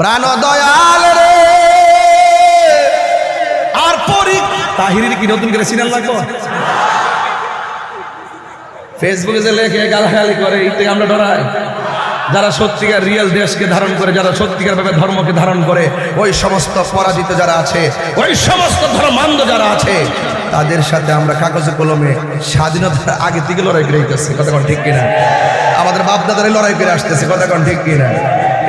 প্রাণ দয়াল রে। আর পরি তাহিরির কি নতুন করে সিনেমা লাগবো? ফেসবুকে যে লেখে, গালাগালি করে এইটাই আমরা ডরাই। যারা সত্যিকার রিয়েল দেশকে ধারণ করে, যারা সত্যিকার ভাবে ধর্মকে ধারণ করে, ওই সমস্ত পরাজিত যারা আছে, ওই সমস্ত ধর্মান্ধ যারা আছে, তাদের সাথে আমরা কাগজে কলমে স্বাধীনতার আগে থেকে লড়াই করে কথা কোন ঠিক কিনা? আমাদের বাপ দাদারে লড়াই করে আসতেছে, কথা ঠিক কিনা?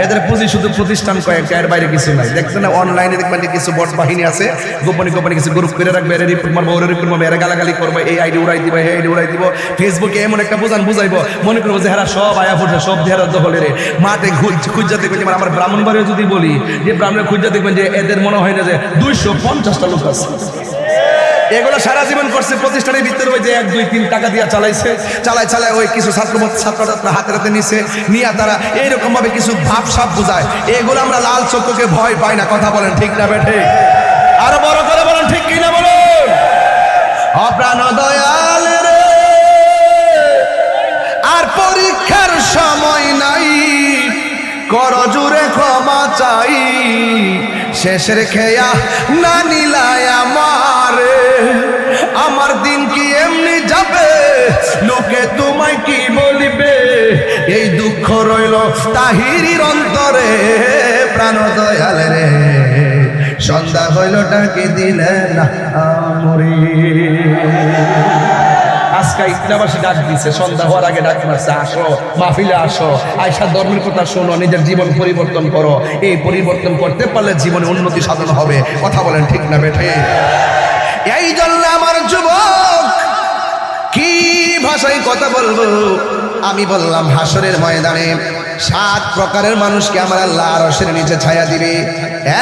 এদের পুঁজি শুধু প্রতিষ্ঠান কয়েকটা এর বাইরে কিছু নাই। দেখছেন না অনলাইনে দেখবেন কিছু বট বাহিনী আছে, গোপনে গোপনে কিছু গ্রুপ করে রাখবে এর রিপোর্ট মারবো ওর রিপোর্ট মারবো এর গালাগালি করবে, এই আইডি উড়াই দিব, এই আইডি উড়াই দিব। ফেসবুকে এমন একটা বুঝান বুঝাইবো, মনে করব যে হেরা সব আয়া ফুটে, সব দেহারা দখলে রে। মাঠে খুঁজা দেখবেন আমার ব্রাহ্মণবাড়িও যদি বলি, যে ব্রাহ্মণে খুঁজা দেখবেন যে, এদের মনে হয় না যে দুইশো পঞ্চাশটা লোক আছে। এগুলো সারা জীবন করছে, প্রতিষ্ঠানের ভিতরে ওই যে এক, দুই, তিন টাকা দিয়ে চালাইছে, চালায় চালায় ওই কিছু ছাত্র ছাত্র ছাত্র হাতে হাতে নিছে, নিয়ে তারা এইরকম ভাবে কিছু ভাব সাপ বোঝায়। এগুলো আমরা লাল চক্ষুকে ভয় পাই না, কথা বলেন ঠিক না বেঠে? আরও বড় করে বলেন, ঠিক কিনা বলুন? অপ্রাণ দয়াল রে। আর পরীক্ষার সময় নাই, কর জুড়ে ক্ষমা চাই। শেষের খেয়া না নিলায় আমার। দিন কি এমনি যাবে? লোকে তোমায় কি বলিবে? এই দুঃখ রইল তাহিরির অন্তরে প্রাণ দয়াল রে। সন্ধ্যা হইল, ডাকি দিলে না আমরি। আজকে ইটনাবাসী ডাক দিছে, সন্ধ্যা হওয়ার আগে ডাক মারছে, আসো, মাহফিলে আসো। আয়সা ধর্মের কথা শোনো, নিজের জীবন পরিবর্তন করো। এই পরিবর্তন করতে পারলে জীবনে উন্নতি সাধন হবে। কথা বলেন ঠিক না, বেঠে? এই জন্য আমার যুবক, কি ভাষায় কথা বলব? আমি বললাম, হাসরের ময়দানে সাত প্রকারের মানুষকে আমার আল্লাহ রসের নিচে ছায়া দিবে।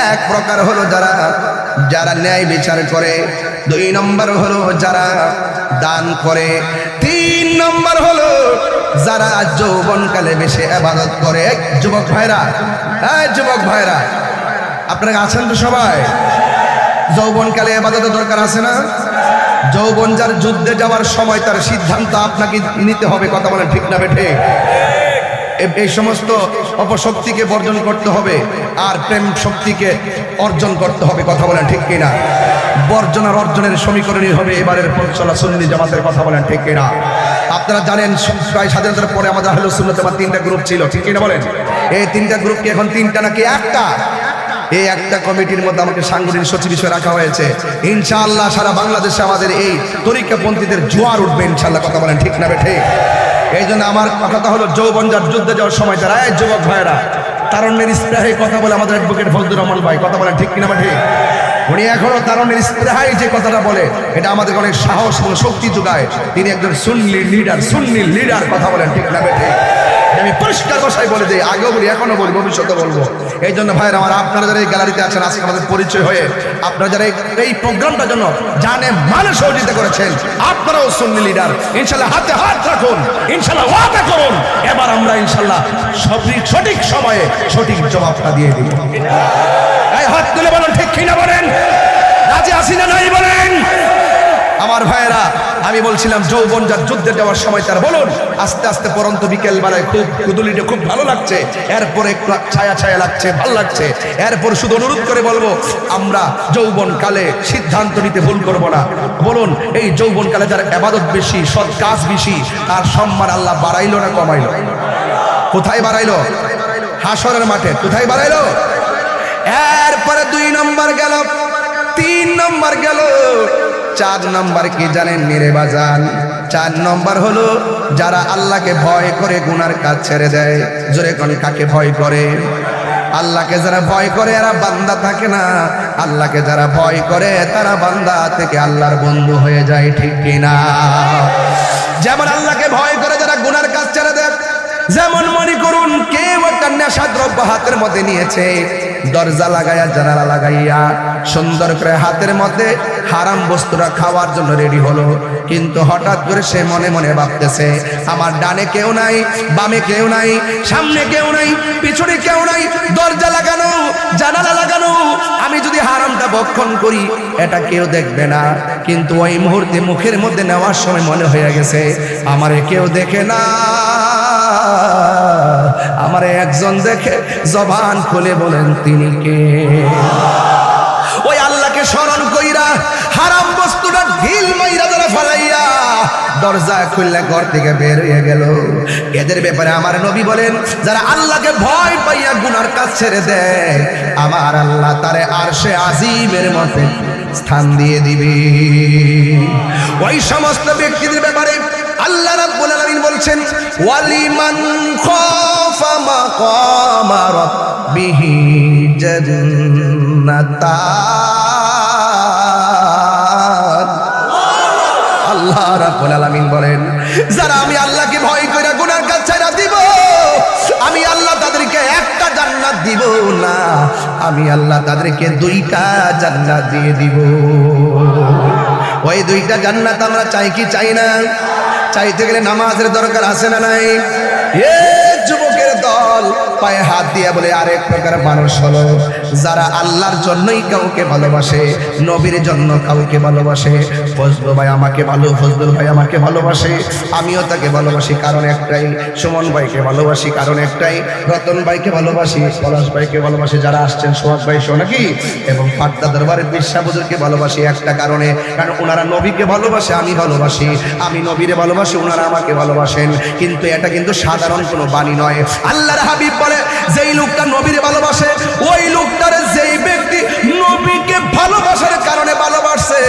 এক প্রকার হলো যারা যারা ন্যায় বিচার করে। দুই নম্বর হলো যারা দান করে। তিন নম্বর হলো যারা যৌবনকালে বেশি আবাদত করে। যুবক ভাইরা যুবক ভাইরা, আপনারা আছেন তো সবাই? যৌবনকালে আবাদতের দরকার আছে না? যৌবন যার যুদ্ধে যাওয়ার সময় তার সিদ্ধান্ত আপনাকে নিতে হবে, কথা বলেন ঠিক না বেঠে? এই সমস্ত অপশক্তিকে বর্জন করতে হবে আর প্রেম শক্তিকে অর্জন করতে হবে, কথা বলেন ঠিক কিনা? বর্জন আর অর্জনের সমীকরণই হবে এবারের পঞ্চলা সুন্নি জামাতের, কথা বলেন ঠিক কিনা? আপনারা জানেন, প্রায় স্বাধীনতার পরে আমাদের হলো সুন্নত আমার তিনটা গ্রুপ ছিল, ঠিক কিনা বলেন? এই তিনটা গ্রুপ কি এখন তিনটা নাকি একটা? এই একটা কমিটির মধ্যে আমাকে সাংগঠনিক সচিব হিসেবে রাখা হয়েছে। ইনশাআল্লাহ সারা বাংলাদেশে আমাদের এই তরিকাপন্থীদের জোয়ার উঠবে, ইনশাআল্লাহ, কথা বলেন ঠিক না বেঠে এই জন্য আমার কথা হলো যৌবন যার যুদ্ধে যাওয়ার সময় তারা, এই যুবক ভাইরা তারণ্যের স্প্রেহে কথা বলে আমাদের অ্যাডভোকেট ফজলুর রহমান ভাই, কথা বলেন ঠিক কিনা বেঠে উনি এখনও তারণ্যের স্প্রেহাই যে কথাটা বলে, এটা আমাদের অনেক সাহস এবং শক্তি যোগায়। তিনি একজন সুন্নি লিডার সুন্নি লিডার কথা বলেন ঠিক না বেঠে আমি পরিষ্কার ভাষায় বলে দিই, আগেও বলি এখনও বলি ভবিষ্যতে বলব। এই জন্য ভাইয়ের, আমার আপনারা যারা এই গ্যালারিতে আছেন, আজকে আমাদের পরিচয় হয়ে আপনারা যারা এই- প্রোগ্রামটার জন্য জানে মানে সহযোগিতা করেছেন, আপনারাও সুন্নি লিডার ইনশাল্লাহ হাতে হাত রাখুন, ইনশাল্লাহ ওয়াদা করুন। এবার আমরা ইনশাল্লাহ সঠিক সঠিক সময়ে সঠিক জবাবটা দিয়ে দিব। এই হাত তুলে বলেন, ঠিক কিনা বলেন? রাজি আসি না নাই বলেন? আমার ভাইয়েরা, আমি বলছিলাম, যৌবন যার যুদ্ধে যাওয়ার সময় তার বলুন, আস্তে আস্তে পরন্ত বিকেল বেলায় খুব কুদুলিটা খুব ভালো লাগছে, এরপর একটু ছায়া ছায়া লাগছে, ভালো লাগছে, এরপর শুধু অনুরোধ করে বলব, আমরা যৌবন কালে সিদ্ধান্ত নিতে ভুল করব না। বলুন, এই যৌবন কালে যার আবাদত বেশি, সৎ কাজ বেশি, তার সম্মান আল্লাহ বাড়াইলো না কমাইলো? কোথায় বাড়াইলো? হাসরের মাঠে, কোথায় বাড়াইলো? এরপরে দুই নম্বর গেল, তিন নম্বর গেল চার নম্বর কি জানেন মেরে বাজান? চার নম্বর হলো যারা আল্লাহকে ভয় করে গুনার কাজ ছেড়ে দেয়। জোরে কোন কাকে ভয় করে? আল্লাহকে যারা ভয় করে এরা বান্দা থাকে না। আল্লাহকে যারা ভয় করে তারা বান্দা থেকে আল্লাহর বন্ধু হয়ে যায়, ঠিক কিনা যেমন আল্লাহকে ভয় করে যারা গুনার কাজ ছেড়ে দেয়, যেমন মনে কেউ একটা নেশা দ্রব্য হাতের মধ্যে নিয়েছে। দরজা লাগাইয়া, জানালা লাগাইয়া, সুন্দর করে হাতের মধ্যে হারাম বস্তুটা খাওয়ার জন্য রেডি হলো। কিন্তু হঠাৎ করে সে মনে মনে ভাবতেছে, আমার ডানে কেউ নাই, বামে কেউ নাই, সামনে কেউ নাই, পিছনে কেউ নাই, দরজা লাগানো, জানালা লাগানো, আমি যদি হারামটা বক্ষণ করি, এটা কেউ দেখবে না। কিন্তু ওই মুহূর্তে মুখের মধ্যে নেওয়ার সময় মনে হয়ে গেছে, আমারে কেউ দেখে না। আমার একজন দেখে জবান খুলে বলেন, তিনি কে? ওই আল্লাহকে স্মরণ কইরা হারাম বস্তুটা ঢিল মাইরা ধরে ফালাইয়া দরজা খুললে ঘর থেকে বের হয়ে গেল। এদের ব্যাপারে আমার নবী বলেন, যারা আল্লাহকে ভয় পাইয়া গুনার কাজ ছেড়ে দেয়, আমার আল্লাহ তারে আর সে আজিমের মতে স্থান দিয়ে দিবে। ওই সমস্ত ব্যক্তিদের ব্যাপারে আল্লাহ রাব্বুল আলামিন বলছেন, ওয়ালিমান খাফা মাকামা রাব্বিহি জান্নাতান। আল্লাহ রাব্বুল আলামিন বলেন, যারা আমি আল্লাহকে ভয় করে গুনার কাজ ছাড়া দিব, আমি আল্লাহ তাদেরকে একটা জান্নাত দিব না, আমি আল্লাহ তাদেরকে দুইটা জান্নাত দিয়ে দিব। ওই দুইটা জান্নাত আমরা চাই কি চাই না? চাইতে গেলে নামাজের দরকার আসে না নাই? এ পায়ে হাত দিয়ে বলে, আরেক প্রকার মানুষ হলো যারা আল্লাহর জন্যই কাউকে ভালোবাসে, নবীর জন্য কাউকে ভালোবাসে। ফজলু ভাই আমাকে ভালো, ফজলুল ভাই আমাকে ভালোবাসে। আমিও তাকে ভালোবাসি, কারণ একটাই। সুমন ভাইকে ভালোবাসি, কারণ একটাই। রতন ভাইকে ভালোবাসি, পলাশ ভাইকে ভালোবাসি, যারা আসছেন সোহাগ ভাই শো নাকি এবং পাট্টা দরবারের বিশ্বাবুজুরকে ভালোবাসি একটা কারণে। কারণ ওনারা নবীকে ভালোবাসে, আমি ভালোবাসি। আমি নবীরে ভালোবাসি ওনারা আমাকে ভালোবাসেন। কিন্তু এটা কিন্তু সাধারণ কোনো বাণী নয়। আল্লাহর হাবিব বলে, যেই লোকটা নবীরে ভালোবাসে, ওই লোকটার যেই ব্যক্তি নবীকে ভালোবাসার কারণে ভালোবাসে,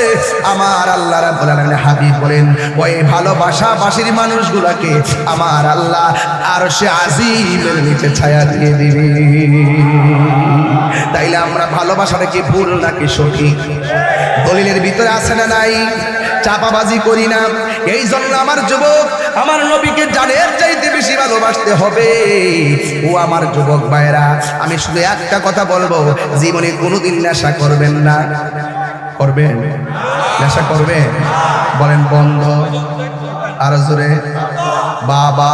আমার আল্লাহ রাব্বুল আলামিন হাবিব বলেন, ওই ভালোবাসা বাসির মানুষগুলোকে আমার আল্লাহ আর সে আজিমের নিচে ছায়া দিয়ে দিবে। তাইলে আমরা ভালোবাসাটা কি ভুল নাকি সঠিক? দলিলের ভিতরে আছে না নাই? চাপাবাজি করি না। এই জন্য আমার যুবক, আমার নবীকে জানের ভালোবাসতে হবে। ও আমার যুবক ভাইরা আমি শুধু একটা কথা বলব জীবনে কোনোদিন নেশা করবেন না। করবেন? নেশা করবেন? বলেন বন্ধ। আর জোরে। বাবা।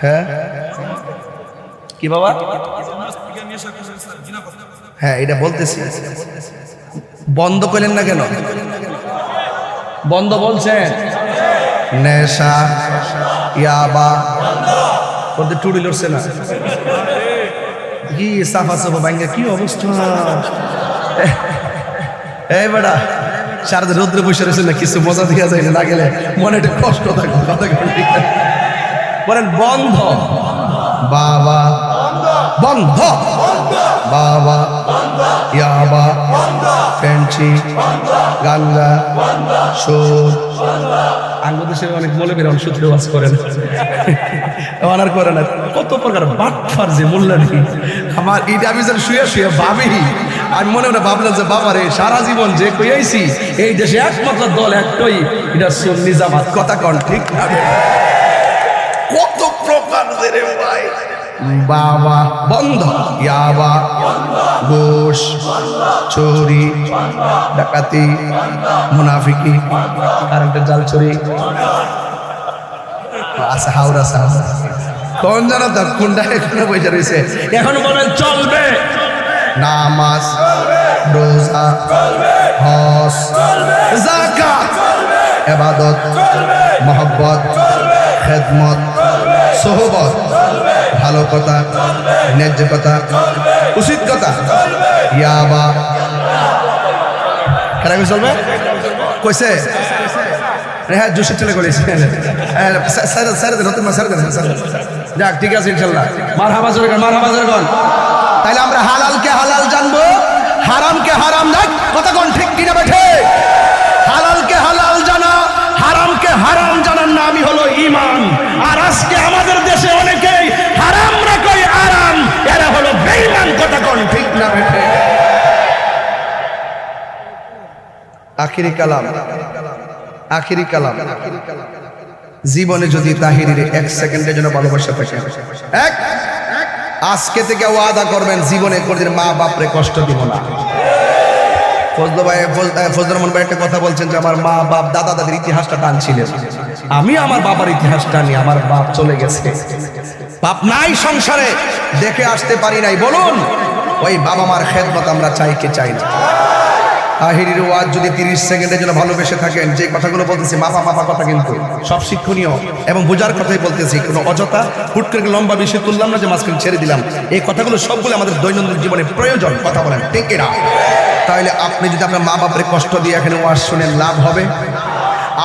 হ্যাঁ? কি বাবা? হ্যাঁ এটা বলতেছি। বন্ধ করলেন না কেন? বন্ধ বলছেন? নেশা ইয়াবা। ওদের টুড়ি লড়ছে না। কি সাফা সাফা ব্যাঙ্গে কি অবস্থা? এই বেটা সারাদিন রোদ্রে বসে রয়েছে না কিছু মজা দিয়া যায় না গেলে মনে একটু কষ্ট থাকে কথা ঠিক বলেন বন্ধ। বাবা। বন্ধ। বাবা ইয়াবা ফেন্সি গাঙ্গা সুর। আঙ্গদেশের অনেক মৌলবীর অংশত্রে ওয়াজ করেন। অনার করে না। কত প্রকার বাটফার যে মূল্যানি আমার এটা আমি যেন শুয়ে শুয়ে ভাবি। আমি মনে মনে ভাবলাম যে বাবা রে সারা জীবন যে কইয়াইছি এই দেশে একমাত্র দল একটাই এটা সুন্নি জামাত। কথা কন ঠিক না কত প্রকার রে ভাই। বাবা, বন্ধ। ইয়াবা, ঘোষ, চুরি, ডাকাতি, মুনাফিকি, কারেন্টের জাল চুরি। আছে হাওড়া সাহ কোন জানো তার কোনটা এখানে বসে রয়েছে? এখন বলেন, চলবে। নামাজ, রোজা হস জাকাত এবাদত, মহব্বত, খেদমত, সোহবত। ভালো কথা ন্যায্য কথা উচিত কথা ইয়াবা কেন চলবে কইছে হ্যাঁ জোশের যাক, ঠিক আছে, ইনশাল্লাহ। মার মার কন আমরা হালালকে হালাল জানব, হারামকে হারাম কথা কোন, ঠিক কিনা বেঠে? হালালকে হালাল জানা, হারামকে হারাম জানার নামই হলো ইমান আর আজকে আমাদের দেশে অনেকেই হারাম রা কই আরাম এরা হলো বেঈমান কথা কোন ঠিক না বেঠে আখিরি কালাম আখিরি কালাম। জীবনে যদি তাহিরির এক সেকেন্ডের জন্য ভালোবাসা থাকে, এক, আজকে থেকে ওয়াদা করবেন, জীবনে কোনদিন মা বাপরে কষ্ট দিব না। কথা বলছেন যে আমার মা বাপ দাদা ইতিহাসটা আমার বাবার ইতিহাস টানি, আমার বাপ চলে গেছে। বাপ নাই সংসারে, দেখে আসতে পারি নাই। বলুন, ওই বাবা মার খেদমত আমরা চাই কি চাই না? আহিরির ওয়াজ যদি তিরিশ সেকেন্ডের জন্য ভালোবেসে থাকেন, যে কথাগুলো বলতেছি মাপা মাপা কথা কিন্তু। সব শিক্ষণীয়। এবং বোঝার কথাই বলতেছি, কোনো অযথা হুট করে লম্বা বিষয় তুললাম না যে মাঝখানে ছেড়ে দিলাম। এই কথাগুলো সবগুলো আমাদের দৈনন্দিন জীবনে প্রয়োজন, কথা বলেন, ঠিক না তাহলে আপনি যদি আপনার মা বাপরে কষ্ট দিয়ে এখানে ওয়াজ শুনেন লাভ হবে?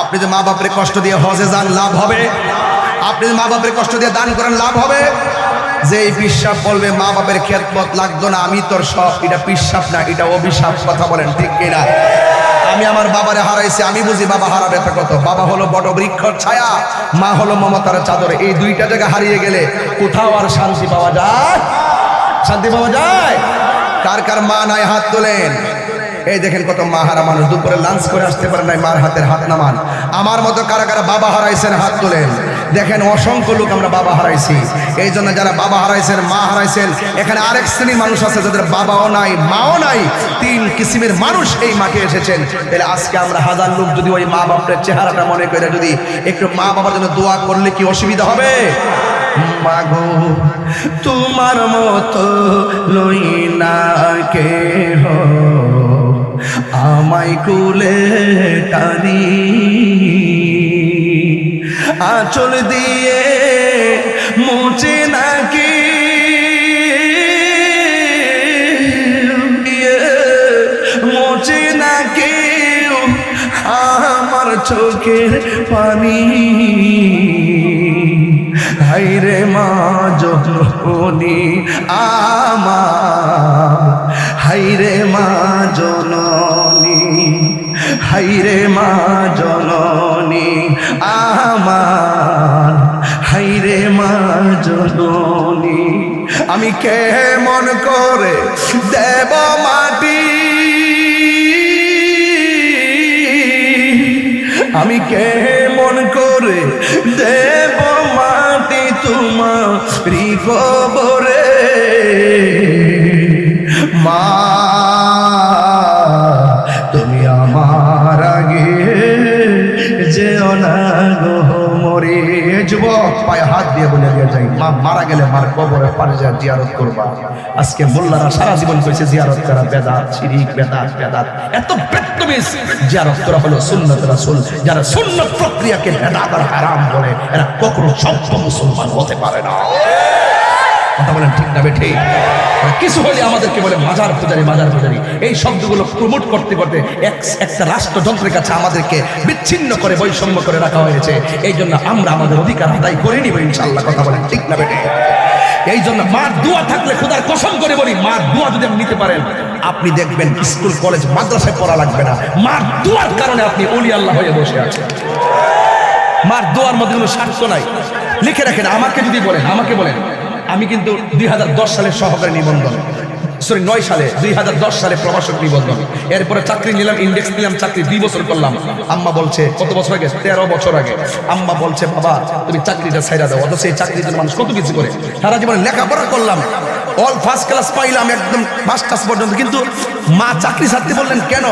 আপনি যদি মা বাপরে কষ্ট দিয়ে হজে যান, লাভ হবে? আপনি যে মা বাপরে কষ্ট দিয়ে দান করেন, লাভ হবে? যে এই পিসাব বলবে, মা বাপের খেদমত লাগতো না, আমি তোর সব, এটা পিসাব না, এটা অভিশাপ, কথা বলেন ঠিক কিনা? আমি আমার বাবারে হারাইছি, আমি বুঝি বাবা হারাবে তো কত। বাবা হলো বড় বৃক্ষর ছায়া, মা হলো মমতার চাদর। এই দুইটা জায়গা হারিয়ে গেলে কোথাও আর শান্তি পাওয়া যায়? শান্তি পাওয়া যায়? কার কার মা নাই হাত তোলেন? এই দেখেন কত মা হারা মানুষ, দুপুরে লাঞ্চ করে আসতে পারে নাই মার হাতের হাত নামান। আমার মতো কারা কারা বাবা হারাইছেন হাত তোলেন? দেখেন অসংখ্য লোক আমরা বাবা হারাইছি। এই জন্য যারা বাবা হারাইছেন, মা হারাইছেন, এখানে আরেক শ্রেণির মানুষ আছে যাদের বাবাও নাই, মাও নাই, তিন কিসিমের মানুষ এই মাঠে এসেছেন। তাহলে আজকে আমরা হাজার লোক যদি ওই মা বাপের চেহারাটা মনে করে যদি একটু মা বাবার জন্য দোয়া করলে কি অসুবিধা হবে? মাগো তোমার মতো লই না কে আমায় কুলে টানি। আঁচল দিয়ে মুছে নাকি? মোচে না কেউ আমার চোখের পানি। হাইরে মা, জননী আমার। হাইরে মা, জননী। হাইরে মা, জননী। আমার হাইরে মা জননী, আমি কেমন করে দেব মাটি? আমি কেমন করে দেব মাটি তোমারি কবরে মা মরে যুবক, পায়ে হাত দিয়ে বলে মা মারা গেলে মার কবরে জিয়ারত করবা। আজকে সারা জীবন জিয়ারত করা এত জিয়ারত করা হলো যারা প্রক্রিয়াকে বেদাত আর হারাম বলে, এরা কখনো সভ্য মুসলমান হতে পারে না। কথা বলেন ঠিক না বেঠে। কিছু হলে আমাদেরকে বলে মাজার পূজারি মাজার পূজারি। এই শব্দগুলো প্রমোট করতে করতে এক- একটা রাষ্ট্রযন্ত্রের কাছে আমাদেরকে বিচ্ছিন্ন করে বৈষম্য করে রাখা হয়েছে। এই জন্য আমরা আমাদের অধিকার আদায় করে নিব ইনশাল্লাহ কথা বলেন ঠিক না বেটে এই জন্য মার দোয়া থাকলে খোদার কসম করে বলি, মার দোয়া যদি আপনি নিতে পারেন, আপনি দেখবেন স্কুল, কলেজ, মাদ্রাসায় পড়া লাগবে না। মার দোয়ার কারণে আপনি অলি আল্লাহ হয়ে বসে আছেন। মার দোয়ার মধ্যে কোনো স্বার্থ নাই। লিখে রাখেন, আমাকে যদি বলেন, আমাকে বলেন। আমি কিন্তু দুই সালের সহকারী নিবন্ধন। সরি, নয় সালে, দুই হাজার দশ সালে প্রবাসক নিবন্ধন। এরপরে চাকরি নিলাম ইন্ডেক্স নিলাম, চাকরি দুই বছর করলাম। আম্মা বলছে, কত বছর আগে? তেরো বছর আগে। আম্মা বলছে, বাবা, তুমি চাকরিটা ছাইরা দাও, অথচ এই জন্য মানুষ কত কিছু করে? সারা জীবনে লেখাপড়া করলাম। অল ফার্স্ট ক্লাস পাইলাম একদম মাস্টার্স পর্যন্ত। কিন্তু মা চাকরি ছাড়তে বললেন, কেন?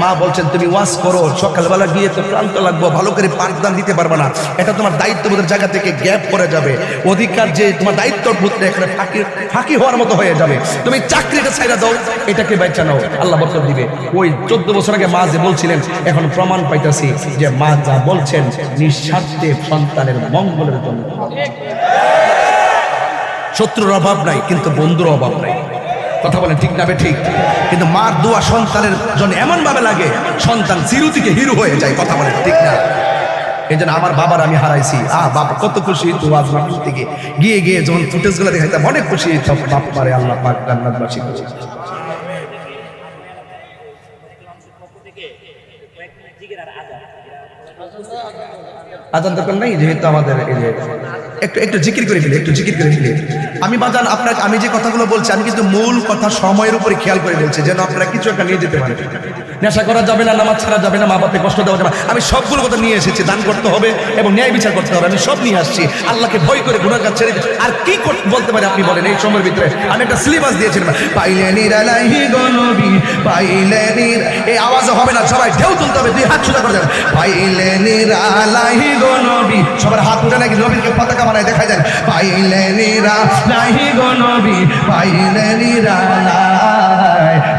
মা বলছেন, তুমি ওয়াশ করো, সকালবেলা গিয়ে তো ক্লান্ত লাগবো, ভালো করে পাঠদান দিতে পারবে না। এটা তোমার দায়িত্ববোধের জায়গা থেকে গ্যাপ করে যাবে। অধিকার যে তোমার দায়িত্ব ভূতরে এখানে ফাঁকি ফাঁকি হওয়ার মতো হয়ে যাবে। তুমি চাকরিটা ছাইরা দাও, এটাকে বেচা নাও। আল্লাহ বরকত দিবে। ওই চোদ্দ বছর আগে মা যে বলছিলেন, এখন প্রমাণ পাইতেছি যে মা যা বলছেন, নিঃস্বার্থে সন্তানের মঙ্গলের জন্য। শত্রুর অভাব নাই, কিন্তু বন্ধুর অভাব নাই। কথা বলেন, ঠিক না ঠিক। কিন্তু মার দোয়া সন্তানের জন্য এমন ভাবে লাগে, সন্তান জিরু থেকে হিরো হয়ে যায়, কথা বলেন, ঠিক না। এই জন্য আমার বাবার আমি হারাইছি। আহ বাবা কত খুশি তো আজ মাহফিল থেকে গিয়ে গিয়ে যখন ফুটেজগুলো দেখাইতাম, অনেক খুশি সব বাপ পারে আল্লাহ পাক জান্নাতবাসী করে আজান দরকার নাই, যেহেতু আমাদের এই যে একটু একটু জিকির করে ফেলি, একটু জিকির করে ফেলি। আমি বাজান, আপনাকে, আমি যে কথাগুলো বলছি, আমি কিন্তু মূল কথা সময়ের উপরে খেয়াল করে বলছি, যেন আপনারা কিছু একটা নিয়ে যেতে পারেন। নেশা করা যাবে না, নামাজ ছাড়া যাবে না মা বাপকে কষ্ট দেওয়া যাবে। আমি সবগুলো কথা নিয়ে এসেছি, দান করতে হবে এবং ন্যায় বিচার করতে হবে। আমি সব নিয়ে আসছি। আল্লাহকে ভয় করে গুণার কাজ ছেড়ে আর কি বলতে পারি আপনি বলেন এই সময়ের ভিতরে? আমি একটা সিলেবাস দিয়েছিলাম। পাইলে নিরালাহি গনবি পাইলে নির এই আওয়াজ হবে না, সবাই ঢেউ তুলতে হবে, দুই হাত সোজা করে দেন। পাইলে নিরালাহি গনবি সবার হাত উঠে নাকি নবীকে পতাকা বানায় দেখা যায় পাইলে নিরালাহি গনবি পাইলে নিরালাই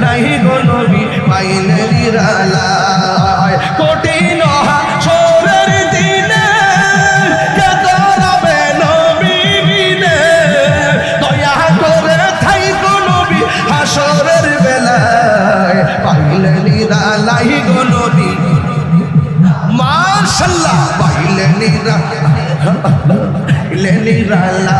নিরালাই গো নবী, পাইলে নিরালাই কঠিন হাসরের দিনে কেদরাবে নবী বিনে। দয়া করে থাই গো নবী, হাসরের বেলায়, পাইলে নিরালাই গো নবী, মাশাল্লাহ, পাইলে নিরা পাইলে নিরালাই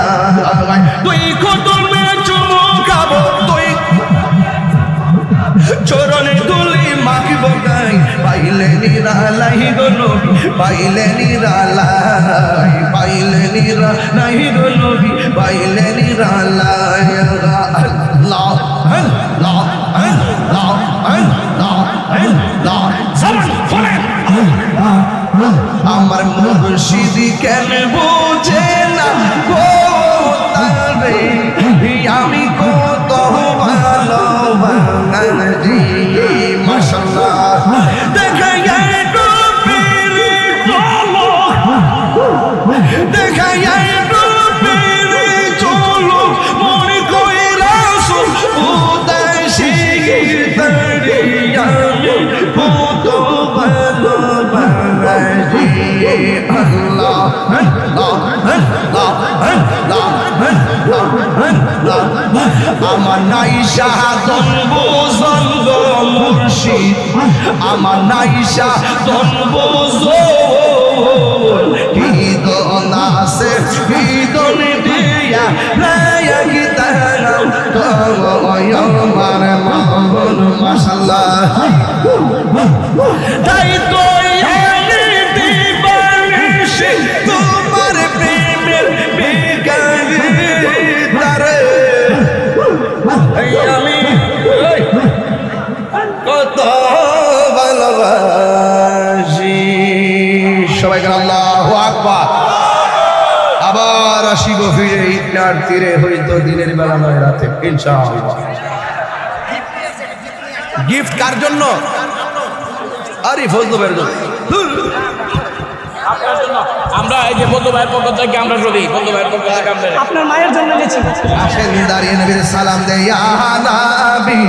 পাইলে নিরালাই গো নবী পাইলে নিরালাই পাইলে নিরালাই গো নবী পাইলে নিরালাই আল্লাহ আল্লাহ আল্লাহ আল্লাহ আল্লাহ সামান ফলেন আমার মুর্শিদি কেন বুঝে না গো তারে আমি কত ভালো বাঙালি আমার নাই শাহাদন বুঝন গো মুর্শিদ। আমার নাই শাহাদন আমার মামুন মাশাল্লাহ। তাই তো তোমার প্রেমের আমি কত ভালোবাসি। সবাই আল্লাহ। আসিব ফিরে ইটনার তীরে হইতো দিনের বেলা নয় রাতে ইনশাআল্লাহ। গিফট কার জন্য? আরে ফজলু ভাইয়ের জন্য। আমরা এই যে বন্ধু ভাইয়ের পক্ষ থেকে আমরা চলি। বন্ধু ভাইয়ের পক্ষ থেকে আমরা আপনার মায়ের জন্য গেছি আসেন দাঁড়িয়ে নবীর সালাম দেয়া নবী।